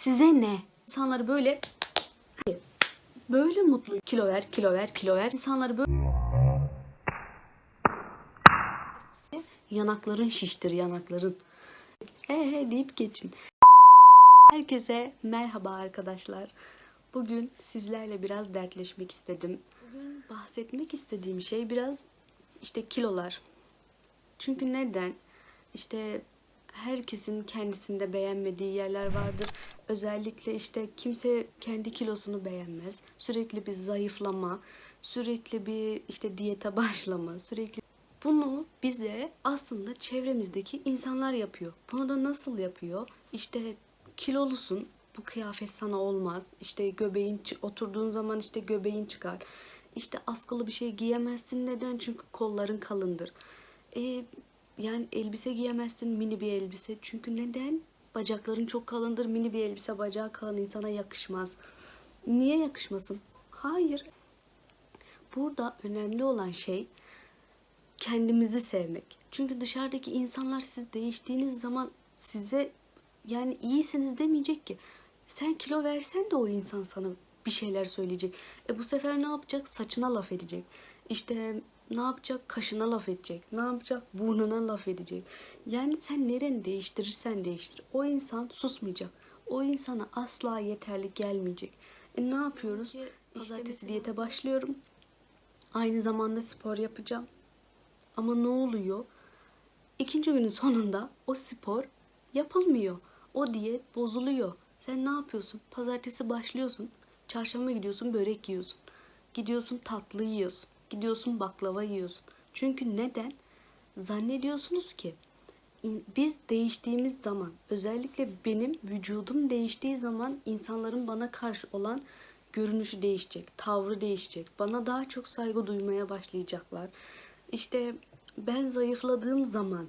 Size ne? İnsanları böyle böyle mutlu kilo ver, kilo ver, kilo ver. İnsanları böyle yanakların şiştir, yanakların. He he deyip geçin. Herkese merhaba arkadaşlar. Bugün sizlerle biraz dertleşmek istedim. Bugün bahsetmek istediğim şey biraz işte kilolar. Çünkü neden? İşte herkesin kendisinde beğenmediği yerler vardır. Özellikle işte kimse kendi kilosunu beğenmez. Sürekli bir zayıflama, sürekli bir işte diyete başlama, sürekli bunu bize aslında çevremizdeki insanlar yapıyor. Bunu da nasıl yapıyor? İşte kilolusun, bu kıyafet sana olmaz. İşte göbeğin oturduğun zaman işte göbeğin çıkar. İşte askılı bir şey giyemezsin. Neden? Çünkü kolların kalındır. E, yani elbise giyemezsin mini bir elbise. Çünkü neden? Bacakların çok kalındır. Mini bir elbise bacağı kalın insana yakışmaz. Niye yakışmasın? Hayır. Burada önemli olan şey kendimizi sevmek. Çünkü dışarıdaki insanlar siz değiştiğiniz zaman size yani iyisiniz demeyecek ki. Sen kilo versen de o insan sana bir şeyler söyleyecek. E bu sefer ne yapacak? Saçına laf edecek. İşte ne yapacak? Kaşına laf edecek. Ne yapacak? Burnuna laf edecek. Yani sen nereni değiştirirsen değiştir. O insan susmayacak. O insana asla yeterli gelmeyecek. E ne yapıyoruz? Pazartesi diyete başlıyorum. Aynı zamanda spor yapacağım. Ama ne oluyor? İkinci günün sonunda o spor yapılmıyor. O diyet bozuluyor. Sen ne yapıyorsun? Pazartesi başlıyorsun. Çarşamba gidiyorsun börek yiyorsun. Gidiyorsun tatlı yiyorsun. Gidiyorsun baklava yiyorsun. Çünkü neden? Zannediyorsunuz ki biz değiştiğimiz zaman özellikle benim vücudum değiştiği zaman insanların bana karşı olan görünüşü değişecek, tavrı değişecek. Bana daha çok saygı duymaya başlayacaklar. İşte ben zayıfladığım zaman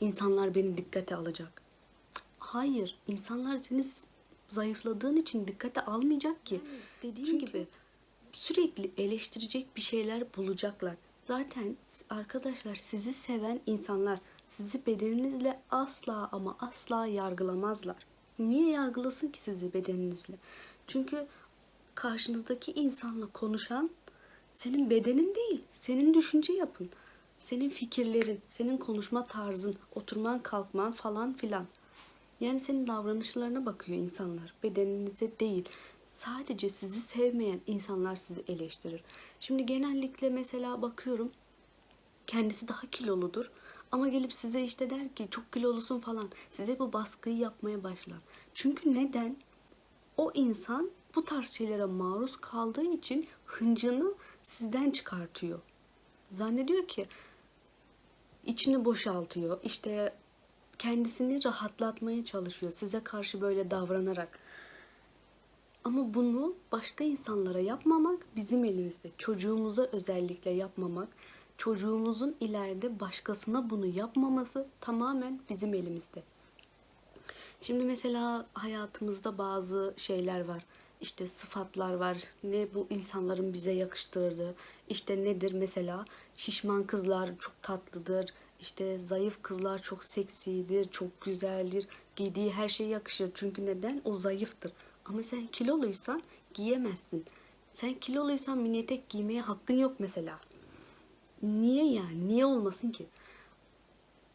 insanlar beni dikkate alacak. Hayır, insanlar seni zayıfladığın için dikkate almayacak ki. Dediğim gibi sürekli eleştirecek bir şeyler bulacaklar. Zaten arkadaşlar sizi seven insanlar sizi bedeninizle asla ama asla yargılamazlar. Niye yargılasın ki sizi bedeninizle? Çünkü karşınızdaki insanla konuşan senin bedenin değil, senin düşünce yapın. Senin fikirlerin, senin konuşma tarzın, oturman kalkman falan filan. Yani senin davranışlarına bakıyor insanlar. Bedeninize değil. Sadece sizi sevmeyen insanlar sizi eleştirir. Şimdi genellikle mesela bakıyorum kendisi daha kiloludur. Ama gelip size işte der ki çok kilolusun falan. Size bu baskıyı yapmaya başlar. Çünkü neden? O insan bu tarz şeylere maruz kaldığı için hıncını sizden çıkartıyor. Zannediyor ki içini boşaltıyor. İşte kendisini rahatlatmaya çalışıyor size karşı böyle davranarak. Ama bunu başka insanlara yapmamak bizim elimizde. Çocuğumuza özellikle yapmamak, çocuğumuzun ileride başkasına bunu yapmaması tamamen bizim elimizde. Şimdi mesela hayatımızda bazı şeyler var. İşte sıfatlar var. Ne bu insanların bize yakıştırdığı. İşte nedir mesela? Şişman kızlar çok tatlıdır. İşte zayıf kızlar çok seksidir, çok güzeldir. Giydiği her şey yakışır. Çünkü neden? O zayıftır. Ama sen kiloluysan giyemezsin. Sen kiloluysan mini etek giymeye hakkın yok mesela. Niye yani? Niye olmasın ki?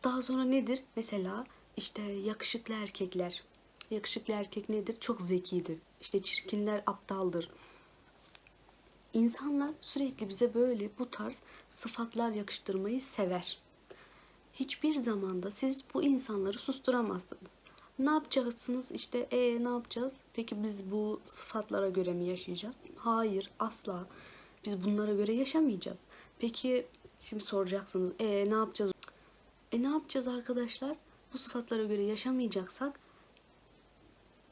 Daha sonra nedir? Mesela işte yakışıklı erkekler. Yakışıklı erkek nedir? Çok zekidir. İşte çirkinler aptaldır. İnsanlar sürekli bize böyle bu tarz sıfatlar yakıştırmayı sever. Hiçbir zamanda siz bu insanları susturamazsınız. Ne yapacaksınız? İşte e ne yapacağız? Peki biz bu sıfatlara göre mi yaşayacağız? Hayır, asla. Biz bunlara göre yaşamayacağız. Peki şimdi soracaksınız. E ne yapacağız? E ne yapacağız arkadaşlar? Bu sıfatlara göre yaşamayacaksak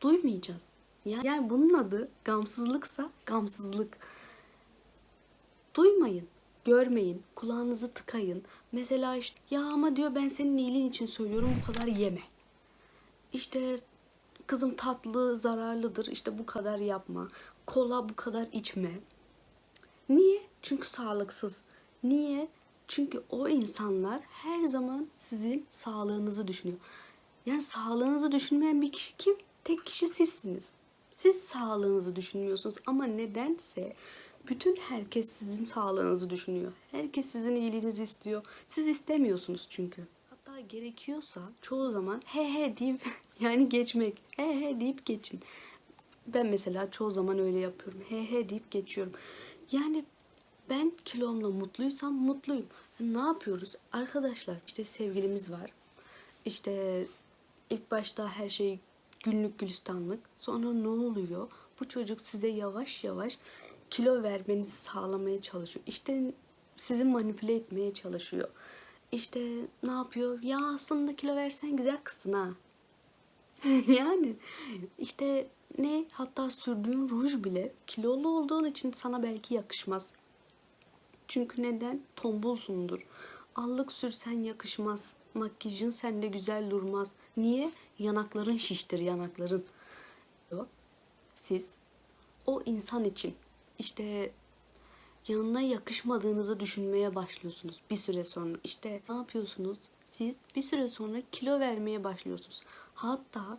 duymayacağız. Yani, yani bunun adı gamsızlıksa gamsızlık. Duymayın, görmeyin, kulağınızı tıkayın. Mesela işte ya ama diyor ben senin iyiliğin için söylüyorum bu kadar yeme. İşte kızım tatlı zararlıdır işte bu kadar yapma. Kola bu kadar içme. Niye? Çünkü sağlıksız. Niye? Çünkü o insanlar her zaman sizin sağlığınızı düşünüyor. Yani sağlığınızı düşünmeyen bir kişi kim? tek kişi sizsiniz. Siz sağlığınızı düşünmüyorsunuz ama nedense bütün herkes sizin sağlığınızı düşünüyor. Herkes sizin iyiliğinizi istiyor. Siz istemiyorsunuz çünkü. Hatta gerekiyorsa çoğu zaman he he deyip yani geçmek. He he deyip geçin. Ben mesela çoğu zaman öyle yapıyorum. He he deyip geçiyorum. Yani ben kilomla mutluysam mutluyum. Ne yapıyoruz? Arkadaşlar işte sevgilimiz var. İşte ilk başta her şey günlük gülistanlık. Sonra ne oluyor? Bu çocuk size yavaş yavaş kilo vermenizi sağlamaya çalışıyor. İşte sizi manipüle etmeye çalışıyor. İşte ne yapıyor? Ya aslında kilo versen güzel kızsın ha. yani işte ne hatta sürdüğün ruj bile kilolu olduğun için sana belki yakışmaz. Çünkü neden? Tombulsundur. Allık sürsen yakışmaz. Makyajın sende güzel durmaz. Niye? Yanakların şiştir yanakların. Siz o insan için işte yanına yakışmadığınızı düşünmeye başlıyorsunuz bir süre sonra. İşte ne yapıyorsunuz? Siz bir süre sonra kilo vermeye başlıyorsunuz. Hatta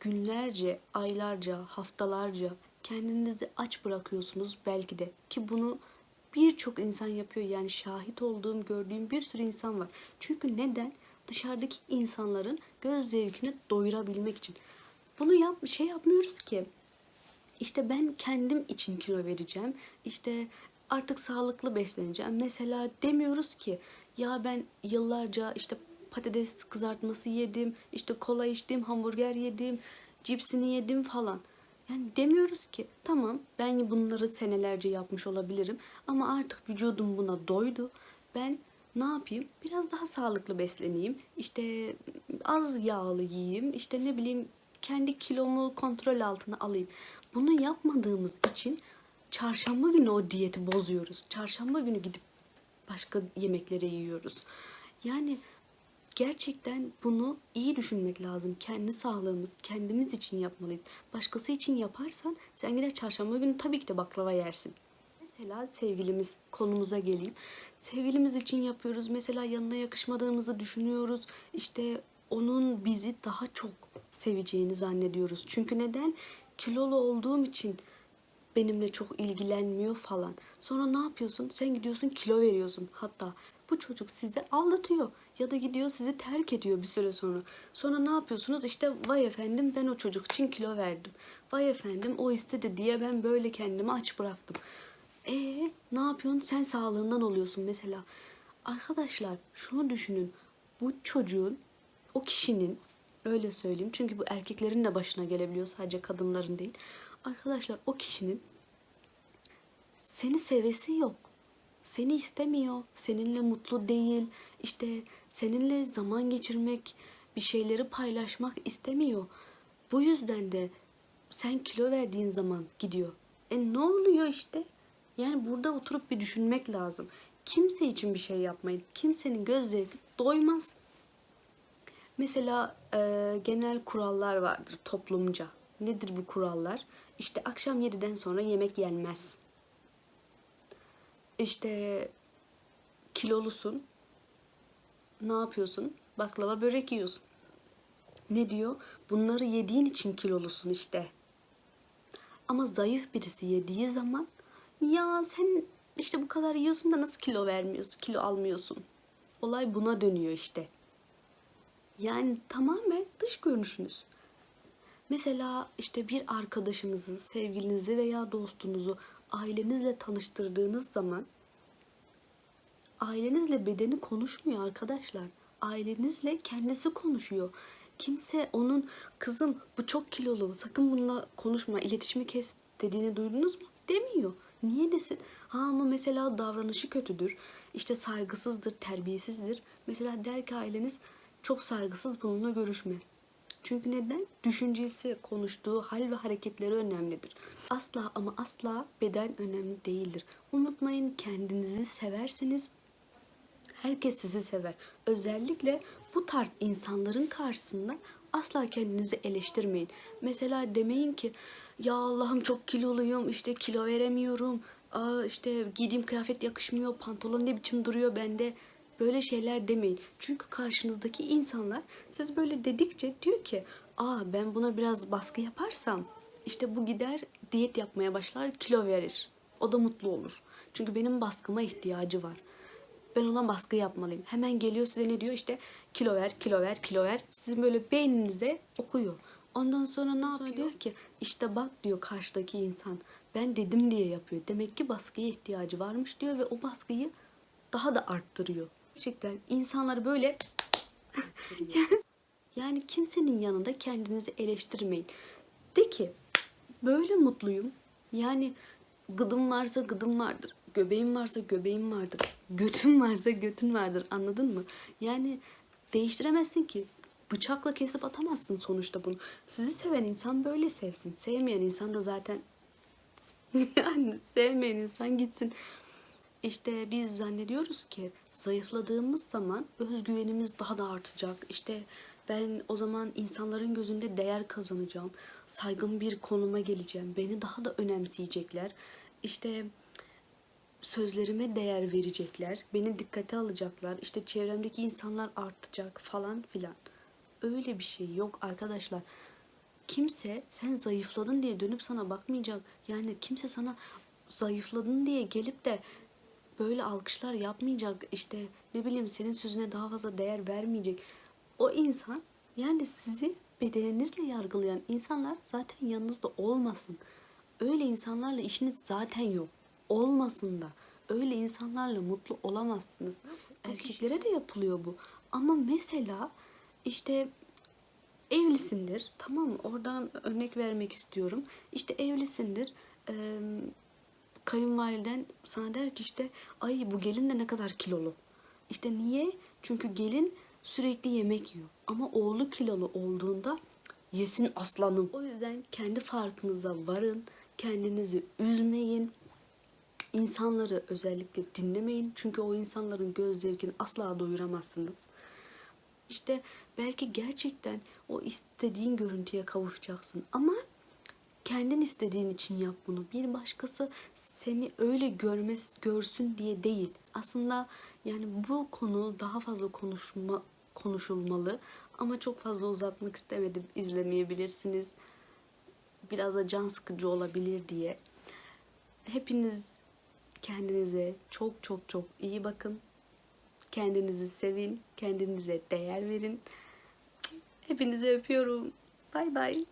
günlerce, aylarca, haftalarca kendinizi aç bırakıyorsunuz belki de. Ki bunu birçok insan yapıyor. Yani şahit olduğum, gördüğüm bir sürü insan var. Çünkü neden? Dışarıdaki insanların göz zevkini doyurabilmek için. Bunu yap şey yapmıyoruz ki. İşte ben kendim için kilo vereceğim. İşte artık sağlıklı besleneceğim. Mesela demiyoruz ki ya ben yıllarca işte patates kızartması yedim, işte kola içtim, hamburger yedim, cipsini yedim falan. Yani demiyoruz ki tamam ben bunları senelerce yapmış olabilirim ama artık vücudum buna doydu. Ben ne yapayım? Biraz daha sağlıklı besleneyim. İşte az yağlı yiyeyim. İşte ne bileyim kendi kilomu kontrol altına alayım. Bunu yapmadığımız için çarşamba günü o diyeti bozuyoruz. Çarşamba günü gidip başka yemekleri yiyoruz. Yani gerçekten bunu iyi düşünmek lazım. Kendi sağlığımız, kendimiz için yapmalıyız. Başkası için yaparsan sen gider çarşamba günü tabii ki de baklava yersin. Mesela sevgilimiz konumuza geleyim. Sevgilimiz için yapıyoruz. Mesela yanına yakışmadığımızı düşünüyoruz. İşte onun bizi daha çok seveceğini zannediyoruz. Çünkü neden? Kilolu olduğum için benimle çok ilgilenmiyor falan. Sonra ne yapıyorsun? Sen gidiyorsun kilo veriyorsun. Hatta bu çocuk sizi aldatıyor ya da gidiyor sizi terk ediyor bir süre sonra. Sonra ne yapıyorsunuz? İşte vay efendim ben o çocuk için kilo verdim. Vay efendim o istedi diye ben böyle kendimi aç bıraktım. E ne yapıyorsun? Sen sağlığından oluyorsun mesela. Arkadaşlar şunu düşünün. Bu çocuğun, o kişinin öyle söyleyeyim. Çünkü bu erkeklerin de başına gelebiliyor sadece kadınların değil. Arkadaşlar o kişinin seni sevesi yok. Seni istemiyor. Seninle mutlu değil. İşte seninle zaman geçirmek, bir şeyleri paylaşmak istemiyor. Bu yüzden de sen kilo verdiğin zaman gidiyor. E ne oluyor işte? Yani burada oturup bir düşünmek lazım. Kimse için bir şey yapmayın. Kimsenin göz zevki doymaz. Mesela e, genel kurallar vardır toplumca. Nedir bu kurallar? İşte akşam 7'den sonra yemek yenmez. İşte kilolusun. Ne yapıyorsun? Baklava börek yiyorsun. Ne diyor? Bunları yediğin için kilolusun işte. Ama zayıf birisi yediği zaman ya sen işte bu kadar yiyorsun da nasıl kilo vermiyorsun, kilo almıyorsun. Olay buna dönüyor işte. Yani tamamen dış görünüşünüz. Mesela işte bir arkadaşınızı, sevgilinizi veya dostunuzu ailenizle tanıştırdığınız zaman ailenizle bedeni konuşmuyor arkadaşlar. Ailenizle kendisi konuşuyor. Kimse onun kızım bu çok kilolu sakın bununla konuşma iletişimi kes dediğini duydunuz mu? Demiyor. Niye desin? Ha ama mesela davranışı kötüdür. İşte saygısızdır, terbiyesizdir. Mesela der ki aileniz çok saygısız bununla görüşme. Çünkü neden? Düşüncesi, konuştuğu hal ve hareketleri önemlidir. Asla ama asla beden önemli değildir. Unutmayın kendinizi severseniz herkes sizi sever. Özellikle bu tarz insanların karşısında asla kendinizi eleştirmeyin. Mesela demeyin ki ya Allah'ım çok kiloluyum işte kilo veremiyorum. Aa işte giydiğim kıyafet yakışmıyor. Pantolon ne biçim duruyor bende. Böyle şeyler demeyin. Çünkü karşınızdaki insanlar siz böyle dedikçe diyor ki aa ben buna biraz baskı yaparsam işte bu gider diyet yapmaya başlar kilo verir. O da mutlu olur. Çünkü benim baskıma ihtiyacı var. Ben ona baskı yapmalıyım. Hemen geliyor size ne diyor işte kilo ver, kilo ver, kilo ver. Sizin böyle beyninize okuyor. Ondan sonra ne yapıyor? Diyor ki işte bak diyor karşıdaki insan ben dedim diye yapıyor. Demek ki baskıya ihtiyacı varmış diyor ve o baskıyı daha da arttırıyor. Gerçekten insanları böyle yani kimsenin yanında kendinizi eleştirmeyin. De ki böyle mutluyum. Yani gıdım varsa gıdım vardır. Göbeğim varsa göbeğim vardır. Götüm varsa götün vardır. Anladın mı? Yani değiştiremezsin ki. Bıçakla kesip atamazsın sonuçta bunu. Sizi seven insan böyle sevsin. Sevmeyen insan da zaten yani sevmeyen insan gitsin. İşte biz zannediyoruz ki zayıfladığımız zaman özgüvenimiz daha da artacak. İşte ben o zaman insanların gözünde değer kazanacağım. Saygın bir konuma geleceğim. Beni daha da önemseyecekler. İşte sözlerime değer verecekler. Beni dikkate alacaklar. İşte çevremdeki insanlar artacak falan filan. Öyle bir şey yok arkadaşlar. Kimse sen zayıfladın diye dönüp sana bakmayacak. Yani kimse sana zayıfladın diye gelip de böyle alkışlar yapmayacak. İşte ne bileyim senin sözüne daha fazla değer vermeyecek. O insan yani sizi bedeninizle yargılayan insanlar zaten yanınızda olmasın. Öyle insanlarla işiniz zaten yok. Olmasın da. Öyle insanlarla mutlu olamazsınız. Erkeklere de yapılıyor bu. Ama mesela işte evlisindir. Tamam mı? Oradan örnek vermek istiyorum. İşte evlisindir. Eee kayınvaliden sana der ki işte ay bu gelin de ne kadar kilolu. İşte niye? Çünkü gelin sürekli yemek yiyor. Ama oğlu kilolu olduğunda yesin aslanım. O yüzden kendi farkınıza varın. Kendinizi üzmeyin. İnsanları özellikle dinlemeyin. Çünkü o insanların göz zevkini asla doyuramazsınız. İşte belki gerçekten o istediğin görüntüye kavuşacaksın. Ama kendin istediğin için yap bunu. Bir başkası seni öyle görmez, görsün diye değil. Aslında yani bu konu daha fazla konuşma konuşulmalı ama çok fazla uzatmak istemedim. İzlemeyebilirsiniz. Biraz da can sıkıcı olabilir diye. Hepiniz kendinize çok çok çok iyi bakın. Kendinizi sevin, kendinize değer verin. Hepinizi öpüyorum. Bay bay.